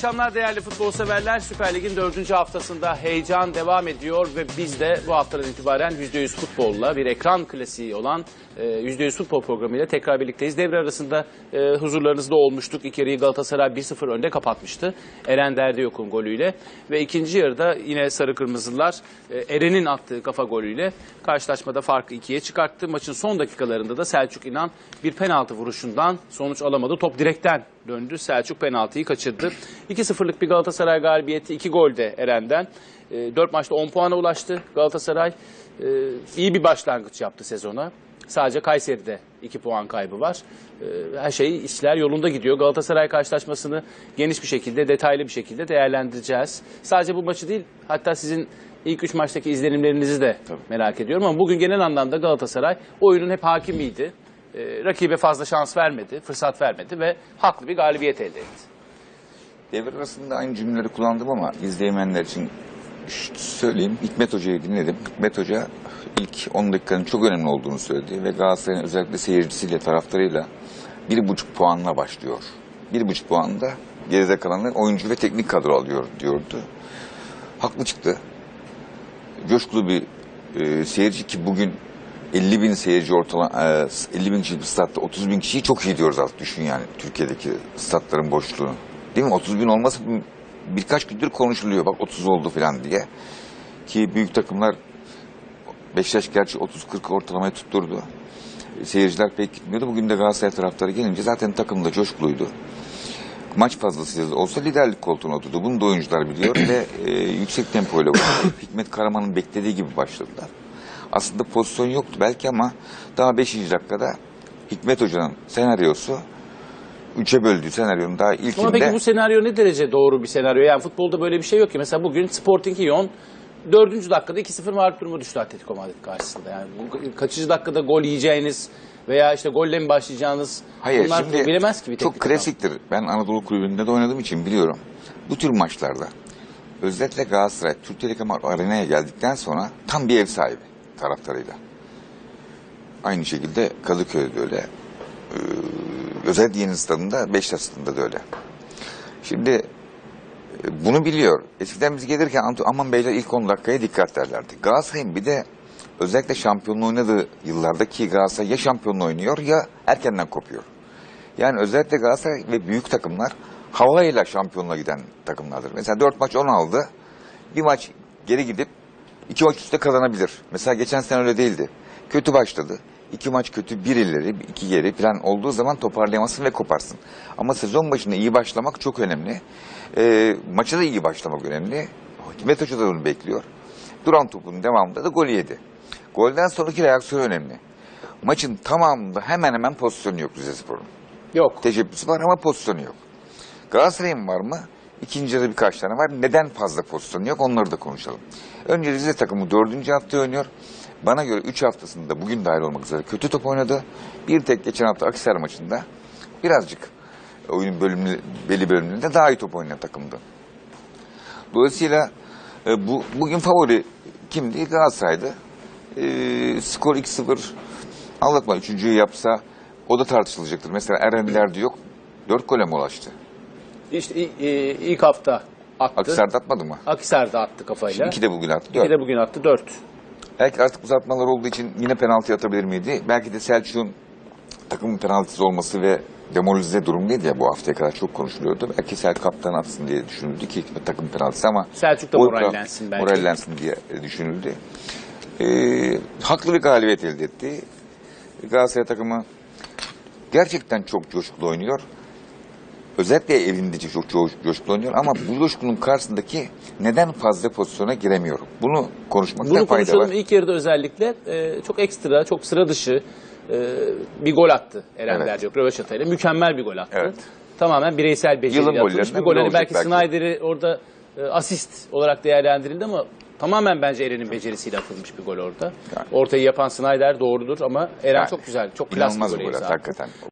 akşamlar değerli futbol severler. Süper Lig'in dördüncü haftasında heyecan devam ediyor ve biz de bu haftadan itibaren %100 futbolla bir ekran klasiği olan e, %100 futbol programıyla tekrar birlikteyiz. Devre arasında e, huzurlarınızda olmuştuk. İlk yarıyı Galatasaray 1-0 önde kapatmıştı. Eren Derdiyok'un golüyle ve ikinci yarıda yine sarı kırmızılar e, Eren'in attığı kafa golüyle karşılaşmada farkı ikiye çıkarttı. Maçın son dakikalarında da Selçuk İnan bir penaltı vuruşundan sonuç alamadı. Top direkten döndü. Selçuk penaltıyı kaçırdı. 2-0'lık bir Galatasaray galibiyeti. 2 gol de Eren'den. 4 maçta 10 puana ulaştı Galatasaray. E, iyi bir başlangıç yaptı sezona. Sadece Kayseri'de 2 puan kaybı var. E, Her şey işler yolunda gidiyor. Galatasaray karşılaşmasını geniş bir şekilde, detaylı bir şekilde değerlendireceğiz. Sadece bu maçı değil, hatta sizin ilk 3 maçtaki izlenimlerinizi de merak ediyorum. Ama bugün genel anlamda Galatasaray oyunun hep hakimiydi. Rakibe fazla şans vermedi, fırsat vermedi ve haklı bir galibiyet elde etti. Devre arasında aynı cümleleri kullandım ama izleyemeyenler için söyleyeyim. Hikmet Hoca'yı dinledim. Hikmet Hoca ilk 10 dakikanın çok önemli olduğunu söyledi ve Galatasaray'ın özellikle seyircisiyle, taraftarıyla bir buçuk puanla başlıyor. Bir buçuk puanda geride kalanlar oyuncu ve teknik kadro alıyor diyordu. Haklı çıktı. Coşkulu bir e, seyirci ki bugün 50 bin seyirci ortalama e, 50 bin kişilik bir statta 30 bin kişiyi çok iyi diyoruz artık düşün yani Türkiye'deki statların boşluğunu. Değil mi? 30 bin olması birkaç gündür konuşuluyor. Bak 30 oldu falan diye. Ki büyük takımlar Beşiktaş gerçi 30-40 ortalamayı tutturdu. Seyirciler pek gitmiyordu. Bugün de Galatasaray taraftarı gelince zaten takım da coşkuluydu. Maç fazlasıyla olsa liderlik koltuğuna oturdu. Bunu da oyuncular biliyor ve e, yüksek tempoyla. Hikmet Karaman'ın beklediği gibi başladılar. Aslında pozisyon yoktu belki ama daha 5. dakikada Hikmet Hoca'nın senaryosu üçe böldüğü senaryonun daha ilkinde Ama peki bu senaryo ne derece doğru bir senaryo? Yani futbolda böyle bir şey yok ki. Mesela bugün Sporting Lyon 4. dakikada 2-0 mağlup duruma düştü Atletico Madrid karşısında. Yani bu kaçıncı dakikada gol yiyeceğiniz veya işte golle mi başlayacağınız Hayır bunlar şimdi bilemez ki bir çok teknik adam. klasiktir. Ben Anadolu kulübünde de oynadığım için biliyorum. Bu tür maçlarda özellikle Galatasaray Türk Telekom Arena'ya geldikten sonra tam bir ev sahibi taraftarıyla. Aynı şekilde Kadıköy'de de öyle. Ee, özellikle yeni stadında Beşiktaş stadında da öyle. Şimdi e, bunu biliyor. Eskiden biz gelirken "Antu- aman beyler ilk 10 dakikaya dikkat derlerdi. Galatasaray'ın bir de özellikle şampiyonluğu oynadığı yıllardaki Galatasaray ya şampiyonluğu oynuyor ya erkenden kopuyor. Yani özellikle Galatasaray ve büyük takımlar havayla şampiyonluğa giden takımlardır. Mesela 4 maç 10 aldı. Bir maç geri gidip iki maç üstte kazanabilir. Mesela geçen sene öyle değildi. Kötü başladı. İki maç kötü, bir ileri, iki geri falan olduğu zaman toparlayamazsın ve koparsın. Ama sezon başında iyi başlamak çok önemli. Ee, maça da iyi başlamak önemli. Hikmet Hoca da bunu bekliyor. Duran topun devamında da gol yedi. Golden sonraki reaksiyon önemli. Maçın tamamında hemen hemen pozisyonu yok Rizespor'un. Yok. Teşebbüsü var ama pozisyonu yok. Galatasaray'ın var mı? İkinci yarıda birkaç tane var. Neden fazla pozisyonu yok onları da konuşalım. Önce Rize takımı dördüncü hafta oynuyor. Bana göre üç haftasında bugün dahil olmak üzere kötü top oynadı. Bir tek geçen hafta Akhisar maçında birazcık oyunun bölümlü, belli bölümlerinde daha iyi top oynayan takımdı. Dolayısıyla e, bu bugün favori kimdi? Galatasaray'dı. E, skor 2-0 anlatma üçüncüyü yapsa o da tartışılacaktır. Mesela Erenler yok. Dört gole mi ulaştı? İşte i- ilk hafta attı. Akhisar'da atmadı mı? Akhisar'da attı kafayla. İki de bugün attı. İki Dört. de bugün attı 4. Belki artık uzatmalar olduğu için yine penaltı atabilir miydi? Belki de Selçuk'un takımın penaltısı olması ve demoralize durumdaydı ya bu haftaya kadar çok konuşuluyordu. Belki Selçuk kaptan atsın diye düşünüldü ki takım penaltısı ama Selçuk da morallensin belki. Morallensin diye düşünüldü. Ee, haklı bir galibiyet elde etti. Galatasaray takımı gerçekten çok coşkulu oynuyor. Özellikle evinde çok co- coşkulu oynuyor ama bu coşkunun karşısındaki neden fazla pozisyona giremiyor? Bunu konuşmakta Bunu fayda var. İlk yarıda özellikle e, çok ekstra, çok sıra dışı e, bir gol attı Eren Evet. Derdiyok röveşatayla. Mükemmel bir gol attı. Evet. Tamamen bireysel beceriyle atılmış bir gol. Hani belki belki. Snyder'i orada e, asist olarak değerlendirildi ama tamamen bence Eren'in becerisiyle atılmış bir gol orada. Yani. Ortayı yapan Snyder doğrudur ama Eren Yani çok güzel, çok klas bir gol hakikaten.